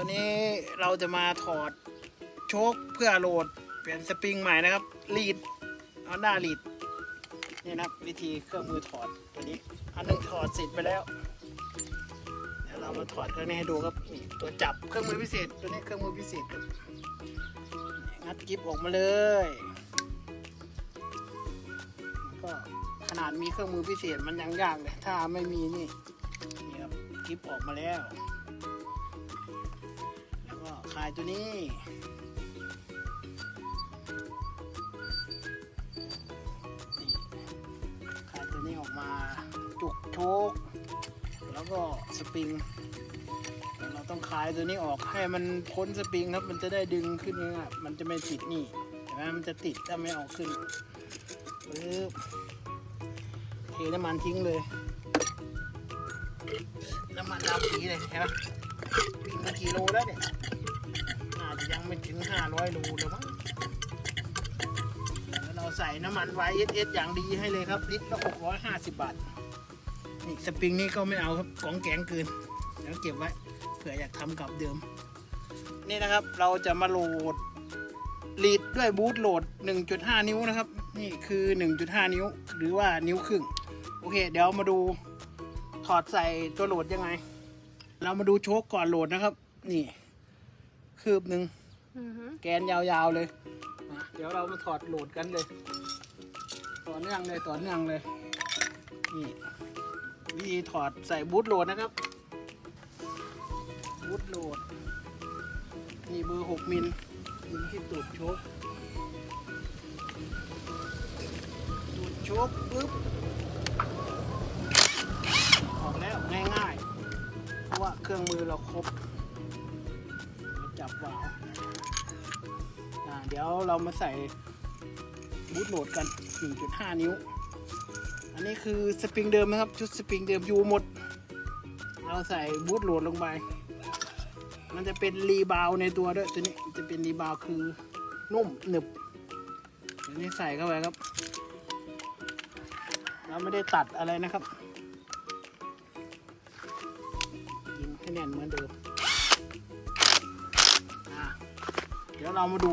ตัวนี้เราจะมาถอดโชคเพื่อโหลดเปลี่ยนสปริงใหม่นะครับลีดเอาหน้าลีดนี่นะครับวิธีเครื่องมือถอดตัวนี้ อันหนึงถอดเสร็จไปแล้วเดี๋ยวเรามาถอดเครื่องนี้ให้ดูครับนี่ตัวจับเครื่องมือพิเศษ ตัวนี้เครื่องมือพิเศษครับงัดกิฟออกมาเลยก็ขนาดมีเครื่องมือพิเศษมันยังยากเลยถ้าไม่มีนี่นี่ครับกิฟออกมาแล้ว แล้วก็คลายตัวนี้นี่คลายตัวนี้ออกมาจุกโชกแล้วก็สปริงเดี๋ยวเราต้องคลายตัวนี้ออกให้มันพ้นสปริงครับ มันจะได้ดึงขึ้นง่ายๆมันจะไม่ติดนี่เห็นไหมมันจะติดถ้าไม่เอาขึ้นปึ๊บเทน้ำมันทิ้งเลย น้ำมันดำปีเลยเห็นไหมวิ่งมากี่โลแล้วเนี่ย น่าจะยังไม่ถึง 500 โลเลยมั้งแล้วเราใส่น้ำมันไวเอสเอสอย่างดีให้เลยครับ ลิตรละ650 บาท นี่สปริงนี่ก็ไม่เอาครับของแกงเกินเดี๋ยวเก็บไว้เผื่ออยากทำกับเดิม นี่นะครับเราจะมาโหลดลีดด้วยบูทโหลด 1.5 นิ้วนะครับ นี่คือ 1.5 นิ้ว หรือว่านิ้วครึ่ง โอเค เดี๋ยวมาดูถอดใส่ตัวโหลดยังไง เรามาดูโชคก่อนโหลดนะครับ นี่ คืบหนึ่งอือฮึแกนยาวๆเลยนะเดี๋ยวเรามาถอดโหลดกันเลย ต่อเนื่องเลยต่อเนื่องเลย นี่วิธีถอดใส่บูทโหลดนะครับ บูทโหลด นี่เบอร์หกมิลยิงที่ตูดโชกตูดโชกปึ๊บออกแล้วง่ายๆ เพราะว่าเครื่องมือเราครบ จับวาล์วอ่าเดี๋ยวเรามาใส่บูทโหลดกัน 1.5 นิ้ว อันนี้คือสปริงเดิมนะครับ ชุดสปริงเดิมอยู่หมด เราใส่บูทโหลดลงไป มันจะเป็นรีบาวในตัวด้วยตัวนี้จะเป็นรีบาวคือนุ่มหนึบตัวนี้ใส่เข้าไปครับ เราไม่ได้ตัดอะไรนะครับยิงให้แน่นเหมือนเดิม ดี๋ยวเรามาดู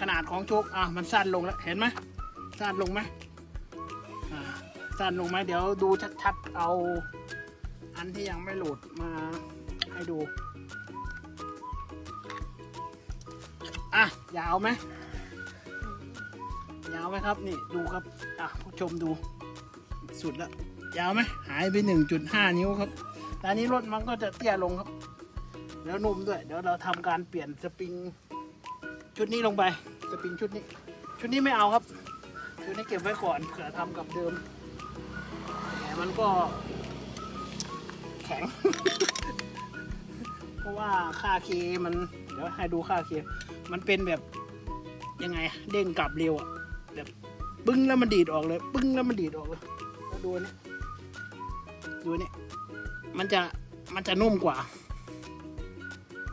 ขนาดของโชคอะมันสั้นลงแล้วเห็นไหมสั้นลงไหมอ่าสั้นลงไหมเดี๋ยวดูชัดๆเอาอันที่ยังไม่โหลดมาให้ดูอะยาวไหมยาวไหมครับนี่ดูครับอะผู้ชมดูสุดแล้วยาวไหมหายไป 1.5 นิ้วครับตอนนี้รถมันก็จะเตี้ยลงครับ แล้วนุ่มด้วย เดี๋ยวเราทำการเปลี่ยนสปริง ชุดนี้ลงไปสปริงชุดนี้ ชุดนี้ไม่เอาครับ ชุดนี้เก็บไว้ก่อนเผื่อทำกับเดิมแต่มันก็ แข็ง เพราะว่าค่าเคมัน เดี๋ยวให้ดูค่าเคมันเป็นแบบยังไงอะเด้งกลับเร็วอะแบบปึ้งแล้วมันดีดออกเลย ปึ้งแล้วมันดีดออกเลยแล้วดูอันนี่ดูอันนี่มันจะมันจะนุ่มกว่า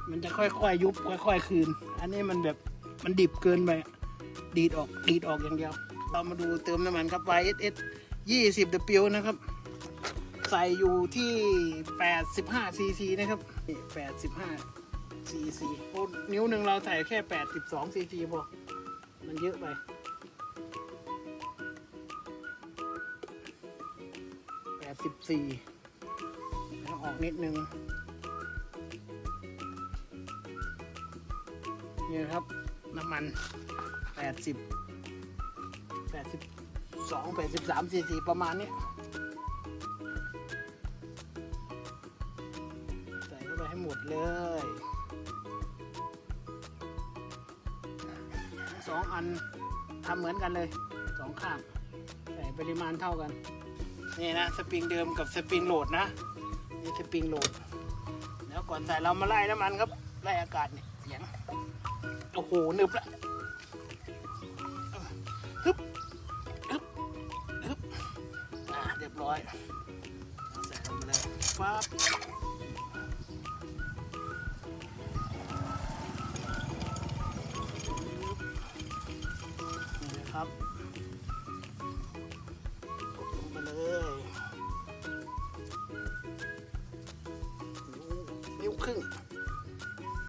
มันจะค่อยๆยุบค่อยๆคืน อันนี้มันแบบ มันดิบเกินไป ดีดออก ดีดออกอย่างเดียว เรามาดูเติมน้ำมันครับ YSS 20 W นะครับ ใส่อยู่ที่ 85 cc นะครับ85 cc นิ้วหนึ่งเราใส่แค่ 82 cc พอ มันเยอะไป84แล้วออกนิดนึง นี่นะครับ น้ำมัน 80 82 83 cc ประมาณนี้ ใส่เข้าไปให้หมดเลย สองอันทำเหมือนกันเลย สองข้าง ใส่ปริมาณเท่ากัน นี่นะ สปริงเดิมกับสปริงโหลดนะ นี่สปริงโหลด แล้วก่อนใส่เรามาไล่น้ำมันครับ ไล่อากาศเนี่ยเสียง โอ้โหนึบละฮึบฮึบฮึบอ่าเรียบร้อยใส่ลงไปเลยฟ้าครับลงไปเลยนิ้วครึ่ง